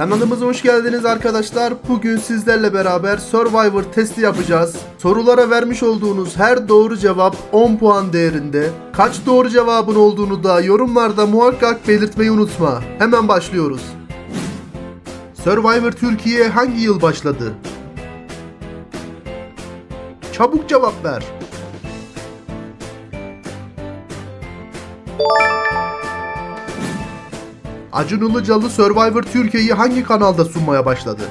Kanalımıza hoş geldiniz arkadaşlar. Bugün sizlerle beraber Survivor testi yapacağız. Sorulara vermiş olduğunuz her doğru cevap 10 puan değerinde. Kaç doğru cevabın olduğunu da yorumlarda muhakkak belirtmeyi unutma. Hemen başlıyoruz. Survivor Türkiye hangi yıl başladı? Çabuk cevap ver. Acun Ilıcalı Survivor Türkiye'yi hangi kanalda sunmaya başladı?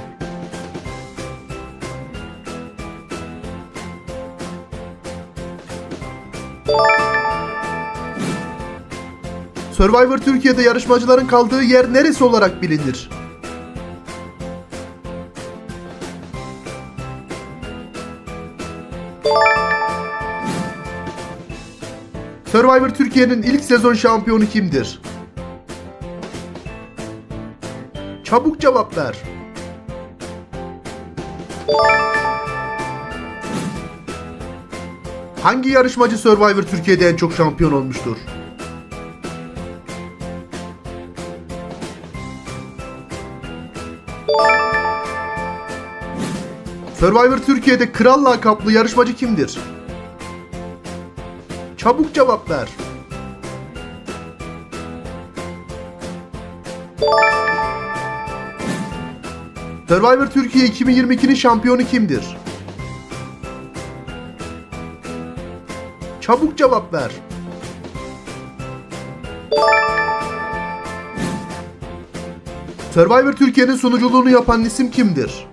Survivor Türkiye'de yarışmacıların kaldığı yer neresi olarak bilinir? Survivor Türkiye'nin ilk sezon şampiyonu kimdir? Çabuk cevap ver. Hangi yarışmacı Survivor Türkiye'de en çok şampiyon olmuştur? Survivor Türkiye'de kral lakaplı yarışmacı kimdir? Çabuk cevap ver. Survivor Türkiye 2022'nin şampiyonu kimdir? Çabuk cevap ver. Survivor Türkiye'nin sunuculuğunu yapan isim kimdir?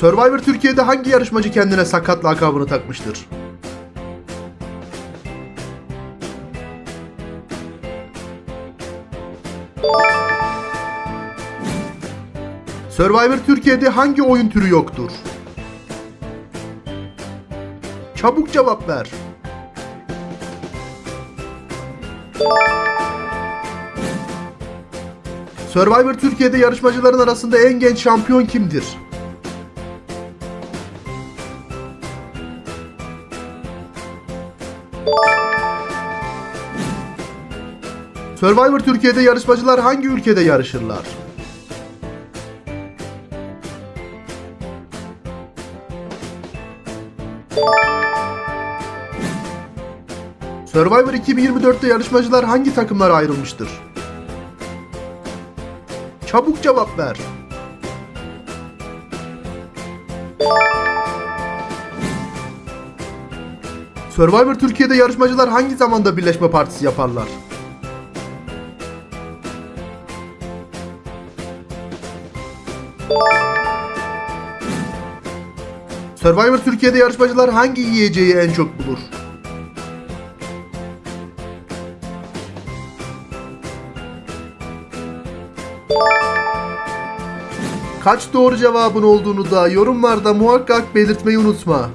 Survivor Türkiye'de hangi yarışmacı kendine sakat lakabını takmıştır? Survivor Türkiye'de hangi oyun türü yoktur? Çabuk cevap ver. Survivor Türkiye'de yarışmacıların arasında en genç şampiyon kimdir? Survivor Türkiye'de yarışmacılar hangi ülkede yarışırlar? Survivor 2024'te yarışmacılar hangi takımlara ayrılmıştır? Çabuk cevap ver. Survivor Türkiye'de yarışmacılar hangi zamanda birleşme partisi yaparlar? Survivor Türkiye'de yarışmacılar hangi yiyeceği en çok bulur? Kaç doğru cevabın olduğunu da yorumlarda muhakkak belirtmeyi unutma.